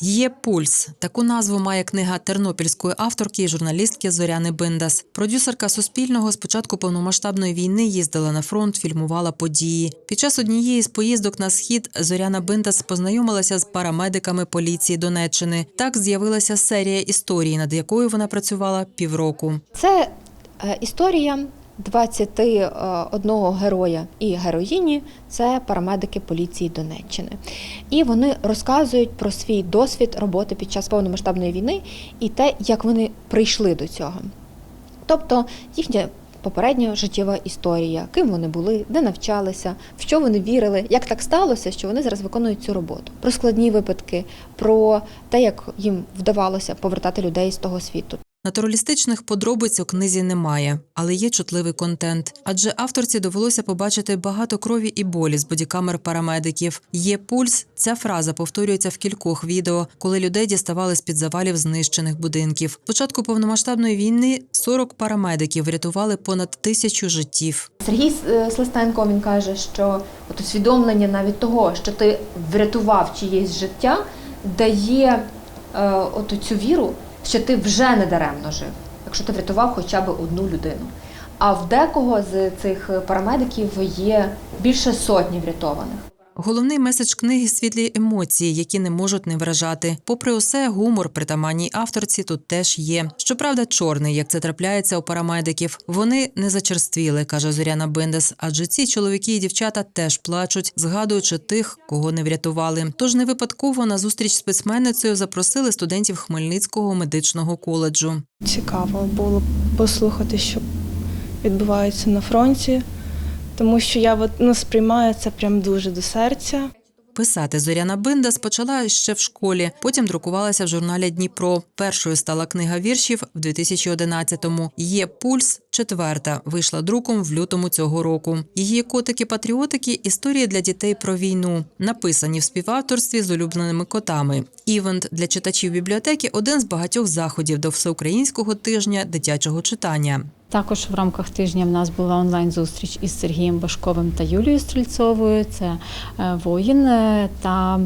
Є пульс. Таку назву має книга тернопільської авторки і журналістки Зоряни Биндас. Продюсерка Суспільного з початку повномасштабної війни їздила на фронт, фільмувала події. Під час однієї з поїздок на схід Зоряна Биндас познайомилася з парамедиками поліції Донеччини. Так з'явилася серія історій, над якою вона працювала півроку. Це е, історія 21 героя і героїні це парамедики поліції Донеччини. І вони розказують про свій досвід роботи під час повномасштабної війни і те, як вони прийшли до цього. Тобто їхня попередня життєва історія, ким вони були, де навчалися, в що вони вірили, як так сталося, що вони зараз виконують цю роботу. Про складні випадки, про те, як їм вдавалося повертати людей з того світу. Натуралістичних подробиць у книзі немає, але є чутливий контент. Адже авторці довелося побачити багато крові і болі з бодікамер парамедиків. Є пульс. Ця фраза повторюється в кількох відео, коли людей діставали з під завалів знищених будинків. Початку повномасштабної війни 40 парамедиків врятували понад тисячу життів. Сергій е, Слистенко він каже, що от усвідомлення навіть того, що ти врятував чиєсь життя, дає е, от цю віру, що ти вже не даремно жив, якщо ти врятував хоча б одну людину. А в декого з цих парамедиків є більше сотні врятованих. Головний меседж книги світлі емоції, які не можуть не вражати. Попри усе, гумор притаманній авторці тут теж є. Щоправда, чорний, як це трапляється у парамедиків. Вони не зачерствіли, каже Зоряна Бендес. Адже ці чоловіки і дівчата теж плачуть, згадуючи тих, кого не врятували. Тож не випадково на зустріч з письменницею запросили студентів Хмельницького медичного коледжу. Цікаво було послухати, що відбувається на фронті, тому що я от, ну, сприймаю це прям дуже до серця. Писати Зоряна Биндас почала ще в школі, потім друкувалася в журналі Дніпро. Першою стала книга віршів в 2011-му. Є пульс. Четверта вийшла друком в лютому цього року. Її котики-патріотики історії для дітей про війну, написані в співавторстві з улюбленими котами. Івент для читачів бібліотеки один з багатьох заходів до всеукраїнського тижня дитячого читання. Також в рамках тижня в нас була онлайн-зустріч із Сергієм Башковим та Юлією Стрільцовою. Це е, воїн е, та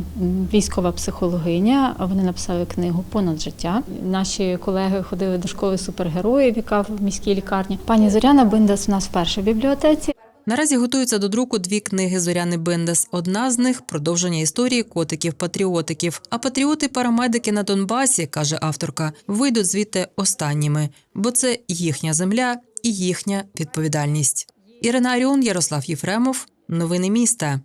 військова психологиня. Вони написали книгу Понад життя. Наші колеги ходили до школи супергероїв, яка в міській лікарні. Пані Зоряна Биндас у нас вперше в бібліотеці. Наразі готуються до друку дві книги Зоряни Бендес. Одна з них продовження історії котиків-патріотиків. А патріоти-парамедики на Донбасі, каже авторка, вийдуть звідти останніми, бо це їхня земля і їхня відповідальність. Ірина Аріон, Ярослав Єфремов. Новини міста.